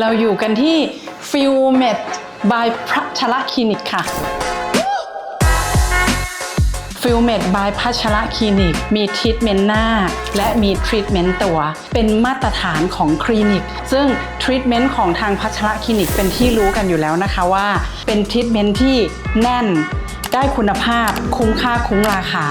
เราอยู่กันที่ฟิลเมดบายพัชระคลินิกค่ะฟิลเมดบายพัชระคลินิก มีทรีทเมนต์หน้า และมีทรีทเมนต์ตัว เป็นมาตรฐานของคลินิก ซึ่งทรีทเมนต์ของทางพัชระคลินิกเป็นที่รู้กันอยู่แล้วนะคะว่า เป็นทรีทเมนต์ที่แน่น ได้คุณภาพคุ้มค่าคุ้มราคา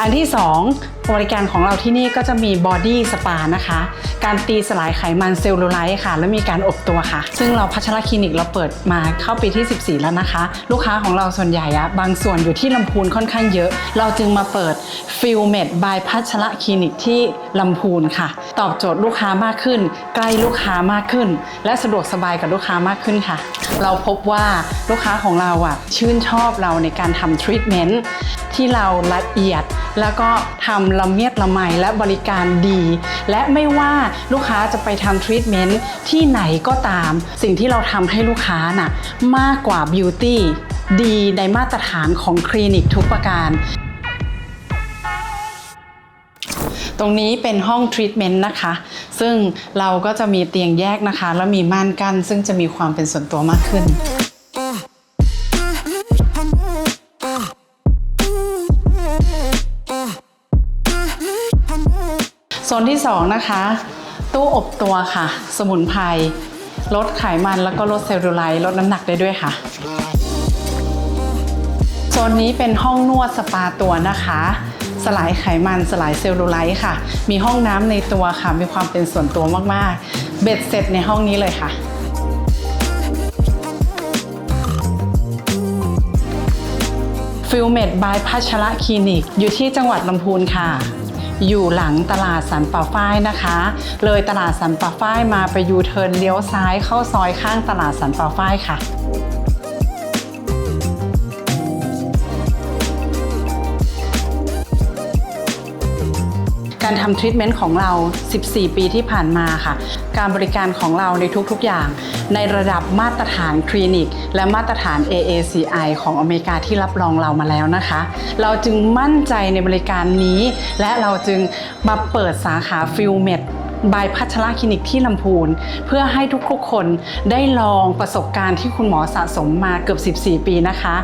อันที่ 2 บริการของเราที่นี่ก็จะมีบอดี้สปานะคะ การตีสลายไขมันเซลลูไลท์ค่ะ และมีการอบตัวค่ะ ซึ่งเราพัชรคลินิกเราเปิดมาเข้าปีที่ 14 แล้วนะคะ ลูกค้าของเราส่วนใหญ่อะบางส่วนอยู่ที่ลำพูนค่อนข้างเยอะ เราจึงมาเปิด ฟิลเมดบายพัชรคลินิกที่ลำพูนค่ะ ตอบโจทย์ลูกค้ามากขึ้น ใกล้ลูกค้ามากขึ้น และสะดวกสบายกับลูกค้ามากขึ้นค่ะ เราพบว่าลูกค้าของเราอะชื่นชอบเราในการทำทรีทเมนต์ที่เราละเอียดแล้วก็ทำละเมียดละไมและบริการดี และไม่ว่าลูกค้าจะไปทำทรีทเมนต์ที่ไหนก็ตาม สิ่งที่เราทำให้ลูกค้าน่ะมากกว่าบิวตี้ดีในมาตรฐานของคลินิกทุกประการ ตรงนี้เป็นห้องทรีทเมนต์นะคะ ซึ่งเราก็จะมีเตียงแยกนะคะ แล้วมีม่านกั้นซึ่งจะมีความเป็นส่วนตัวมากขึ้นโซนที่ 2 นะคะ ตู้อบตัวค่ะ สมุนไพรลดไขมันแล้วก็ลดเซลลูไลท์ลดน้ำหนักได้ด้วยค่ะโซนนี้เป็นห้องนวดสปาตัวนะคะ สลายไขมันสลายเซลลูไลท์ค่ะ มีห้องน้ำในตัวค่ะ มีความเป็นส่วนตัวมากๆ เบ็ดเสร็จในห้องนี้เลยค่ะฟิลเมดบายพัชระคลินิก อยู่ที่จังหวัดลำพูนค่ะ อยู่หลังตลาดสันป่าฝ้ายนะคะ เลยตลาดสันป่าฝ้ายมาไปยูเทิร์นเลี้ยวซ้ายเข้าซอยข้างตลาดสันป่าฝ้ายค่ะ การทำทรีทเมนต์ของเรา 14 ปีที่ผ่านมาค่ะ การบริการของเราในทุกๆอย่าง ในระดับมาตรฐานคลินิก และมาตรฐาน AACI ของอเมริกาที่รับรองเรามาแล้วนะคะ เราจึงมั่นใจในบริการนี้ และเราจึงมาเปิดสาขาฟิลเมดบายพัชระคลินิกที่ลำพูน เพื่อให้ทุกๆคนได้ลองประสบการณ์ที่คุณหมอสะสมมาเกือบ 14 ปีนะคะ